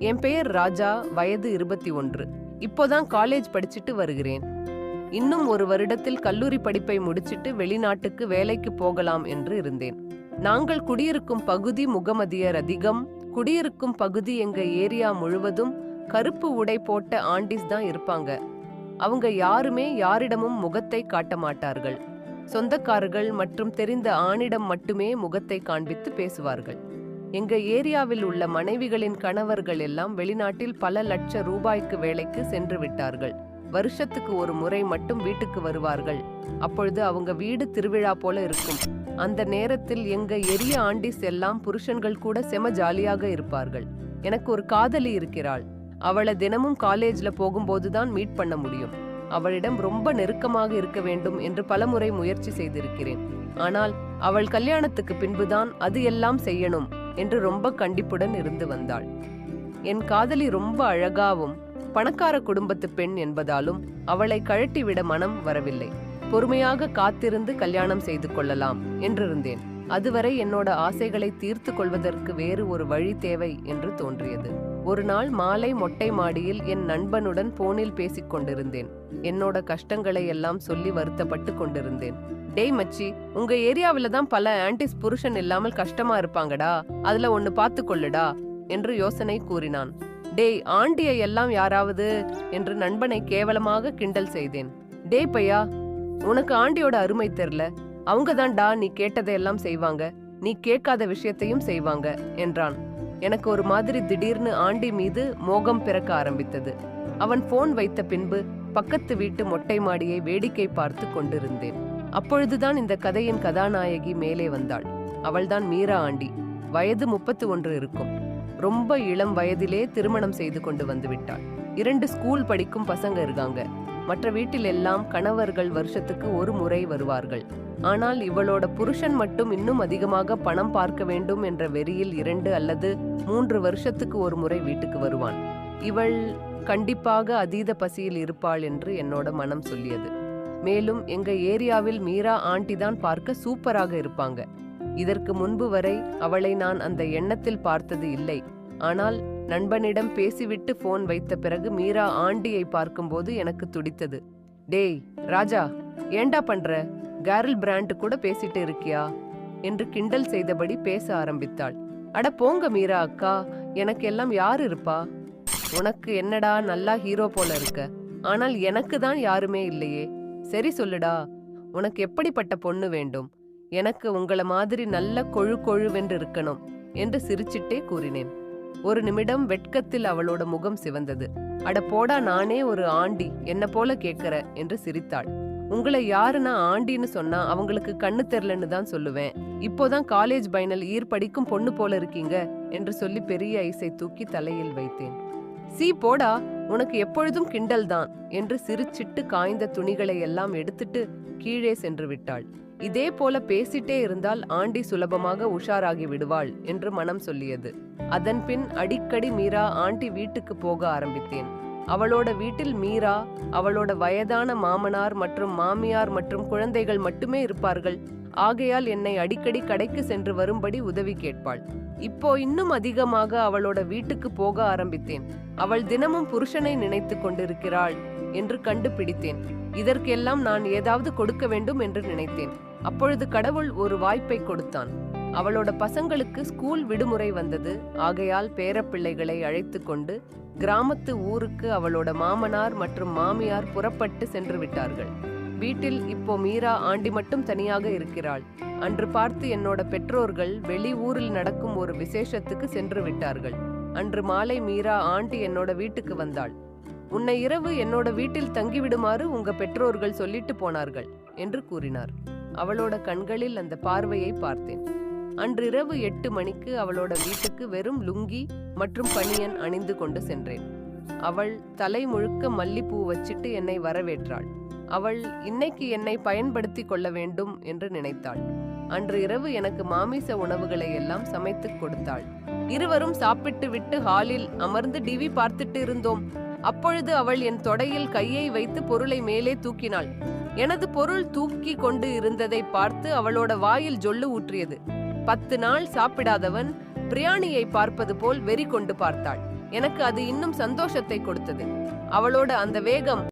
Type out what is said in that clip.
என் பெயர் ராஜா வயது இருபத்தி ஒன்று. இப்போதான் காலேஜ் படிச்சுட்டு வருகிறேன். இன்னும் ஒரு வருடத்தில் கல்லூரி படிப்பை முடிச்சிட்டு வெளிநாட்டுக்கு வேலைக்கு போகலாம் என்று இருந்தேன். நாங்கள் குடியிருக்கும் பகுதி முகமதியர் அதிகம் குடியிருக்கும் பகுதி எங்க ஏரியா முழுவதும் கருப்பு உடை போட்ட ஆண்டிஸ் தான் இருப்பாங்க. அவங்க யாருமே யாரிடமும் முகத்தை காட்ட மாட்டார்கள். சொந்தக்காரர்கள் மற்றும் தெரிந்த ஆணிடம் மட்டுமே முகத்தை காண்பித்து பேசுவார்கள். எங்க ஏரியாவில் உள்ள மனைவிகளின் கணவர்கள் எல்லாம் வெளிநாட்டில் பல லட்ச ரூபாய்க்கு வேலைக்கு சென்று விட்டார்கள். வருஷத்துக்கு ஒரு முறை மட்டும் வீட்டுக்கு வருவார்கள். அப்பொழுது அவங்க வீடு திருவிழா போல இருக்கும். அந்த நேரத்தில் எங்க எரிய ஆண்டிஸ் எல்லாம் புருஷன்கள் கூட செம ஜாலியாக இருப்பார்கள். எனக்கு ஒரு காதலி இருக்கிறாள். அவளை தினமும் காலேஜ்ல போகும்போதுதான் மீட் பண்ண முடியும். அவளிடம் ரொம்ப நெருக்கமாக இருக்க வேண்டும் என்று பலமுறை முயற்சி செய்திருக்கிறேன். ஆனால் அவள் கல்யாணத்துக்கு பின்புதான் அது எல்லாம் செய்யணும். என்று ரொம்ப கண்டிப்புடன் இருந்து வந்தாள். என் காதலி ரொம்ப அழகாவும் பணக்கார குடும்பத்து பெண் என்பதாலும் அவளை கழட்டிவிட மனம் வரவில்லை. பொறுமையாக காத்திருந்து கல்யாணம் செய்து கொள்ளலாம் என்றிருந்தேன். அதுவரை என்னோட ஆசைகளை தீர்த்து கொள்வதற்கு வேறு ஒரு வழி தேவை என்று தோன்றியது. ஒரு நாள் மாலை மொட்டை மாடியில் என் நண்பனுடன் போனில் பேசிக் கொண்டிருந்தேன். என்னோட கஷ்டங்களை எல்லாம் சொல்லி வருத்தப்பட்டு கொண்டிருந்தேன். டேய் மச்சி உங்க ஏரியாவில தான் பல ஆன்டிஸ் புருஷன் இல்லாமல் கஷ்டமா இருப்பாங்கடா. அதுல ஒன்னு பார்த்து கொள்ளுடா என்று யோசனை கூறினான். டேய் ஆண்டியை எல்லாம் யாராவது என்று நண்பனை கேவலமாக கிண்டல் செய்தேன். டேய் பையா உனக்கு ஆண்டியோட அருமை தெரியல அவங்க தான்டா நீ கேட்டதையெல்லாம் செய்வாங்க நீ கேட்காத விஷயத்தையும் செய்வாங்க என்றான். எனக்கு ஒரு மாதிரி திடீர்னு ஆண்டி மீது மோகம் பிறக்க ஆரம்பித்தது. அவன் போன் வைத்த பின்பு பக்கத்து வீட்டு மொட்டை மாடியை வேடிக்கை பார்த்து கொண்டிருந்தேன். அப்பொழுதுதான் இந்த கதையின் கதாநாயகி மேலே வந்தாள். அவள்தான் மீரா ஆண்டி. வயது முப்பத்து ஒன்று இருக்கும். ரொம்ப இளம் வயதிலே திருமணம் செய்து கொண்டு வந்து விட்டாள். இரண்டு ஸ்கூல் படிக்கும் பசங்க இருக்காங்க. மற்ற வீட்டில் எல்லாம் கணவர்கள் வருஷத்துக்கு ஒரு முறை வருவார்கள். ஆனால் இவளோட புருஷன் மட்டும் இன்னும் அதிகமாக பணம் பார்க்க வேண்டும் என்ற வெறியில் இரண்டு அல்லது மூன்று வருஷத்துக்கு ஒரு முறை வீட்டுக்கு வருவான். இவள் கண்டிப்பாக அதீத பசியில் இருப்பாள் என்று என்னோட மனம் சொல்லியது. மேலும் எங்க ஏரியாவில் மீரா ஆண்டி தான் பார்க்க சூப்பராக இருப்பாங்க. இதற்கு முன்பு வரை அவளை நான் அந்த எண்ணத்தில் பார்த்தது இல்லை. ஆனால் நண்பனிடம் பேசிவிட்டு போன் வைத்த பிறகு மீரா ஆண்டியை பார்க்கும்போது எனக்கு துடித்தது. டேய் ராஜா ஏண்டா பண்ற? கேரல் பிராண்ட் கூட பேசிட்டு இருக்கியா? என்று கிண்டல் செய்தபடி பேச ஆரம்பித்தாள். அட போங்க மீரா அக்கா எனக்கு எல்லாம் யார் இருப்பா? உனக்கு என்னடா நல்லா ஹீரோ போல இருக்க? ஆனால் எனக்கு தான் யாருமே இல்லையே. சரி சொல்லுடா. உனக்கு எப்படிப்பட்ட பொண்ணு வேண்டும்? எனக்கு உங்கள மாதிரி நல்ல கொழு கொழுவென்று இருக்கணும் என்று சிரிச்சிட்டே கூறினேன். ஒரு நிமிடம் வெட்கத்தில் அவளோட முகம் சிவந்தது. அட போடா நானே ஒரு ஆண்டி என்ன போல கேட்கற என்று சிரித்தாள். உங்களை யாருன்னா ஆண்டின்னு சொன்னா அவங்களுக்கு கண்ணு தெரிலன்னு தான் சொல்லுவேன். இப்போதான் காலேஜ் பைனல் ஈர் படிக்கும் பொண்ணு போல இருக்கீங்க என்று சொல்லி பெரிய ஐசை தூக்கி தலையில் வைத்தேன். சீ போடா. உனக்கு எப்பொழுதும் கிண்டல் தான் என்று சிரிச்சிட்டு காய்ந்த துணிகளை எல்லாம் எடுத்துட்டு கீழே சென்று விட்டாள். இதே போல பேசிட்டே இருந்தால் ஆண்டி சுலபமாக உஷாராகி விடுவாள் என்று மனம் சொல்லியது. அதன் பின் அடிக்கடி மீரா ஆண்டி வீட்டுக்கு போக ஆரம்பித்தேன். அவளோட வீட்டில் மீரா அவளோட வயதான மாமனார் மற்றும் மாமியார் மற்றும் குழந்தைகள் மட்டுமே இருப்பார்கள். ஆகையால் என்னை அடிக்கடி கடைக்கு சென்று வரும்படி உதவி கேட்பாள். இப்போ இன்னும் அதிகமாக அவளோட வீட்டுக்கு போக ஆரம்பித்தேன். அவள் தினமும் புருஷனை நினைத்து கொண்டிருக்கிறாள் என்று கண்டுபிடித்தேன். இதற்கெல்லாம் நான் ஏதாவது கொடுக்க வேண்டும் என்று நினைத்தேன். அப்பொழுது கடவுள் ஒரு வாய்ப்பை கொடுத்தான். அவளோட பசங்களுக்கு ஸ்கூல் விடுமுறை வந்தது. ஆகையால் பேரப்பிள்ளைகளை அழைத்து கொண்டு கிராமத்து ஊருக்கு அவளோட மாமனார் மற்றும் மாமியார் புறப்பட்டு சென்று விட்டார்கள். வீட்டில் இப்போ மீரா ஆண்டி மட்டும் தனியாக இருக்கிறாள். அன்று பார்த்து என்னோட பெற்றோர்கள் வெளி ஊரில் நடக்கும் ஒரு விசேஷத்துக்கு சென்று விட்டார்கள். அன்று மாலை மீரா ஆண்டி என்னோட வீட்டுக்கு வந்தாள். உன்னை இரவு என்னோட வீட்டில் தங்கிவிடுமாறு உங்க பெற்றோர்கள் சொல்லிட்டு போனார்கள் என்று கூறினார். அவளோட கண்களில் அந்த பார்வையை பார்த்தேன். அன்றிரவு எட்டு மணிக்கு அவளோட வீட்டுக்கு வெறும் லுங்கி மற்றும் பனியன் அணிந்து கொண்டு சென்றேன். அவள் தலை முழுக்க மல்லிப்பூ வச்சிட்டு என்னை வரவேற்றாள். அவள் இன்னைக்கு என்னை பயன்படுத்தி கொள்ள வேண்டும் என்று நினைத்தாள். அன்று இரவு எனக்கு மாமிச உணவுகளை எல்லாம் சமைத்துக் கொடுத்தாள். இருவரும் சாப்பிட்டு விட்டு ஹாலில் அமர்ந்து டிவி பார்த்துட்டு இருந்தோம். அப்பொழுது அவள் என் தொடையில் கையை வைத்து பொருளை மேலே தூக்கினாள். எனது பொருள் தூக்கி கொண்டு இருந்ததை பார்த்து அவளோட வாயில் ஜொல்லு ஊற்றியது. பத்து நாள் சாப்பிடாதவன் பிரியாணியை பார்ப்பது போல் வெறி கொண்டு பார்த்தாள். எனக்கு அது இன்னும் சந்தோஷத்தை கொடுத்தது. அவளோட அந்த வேகம்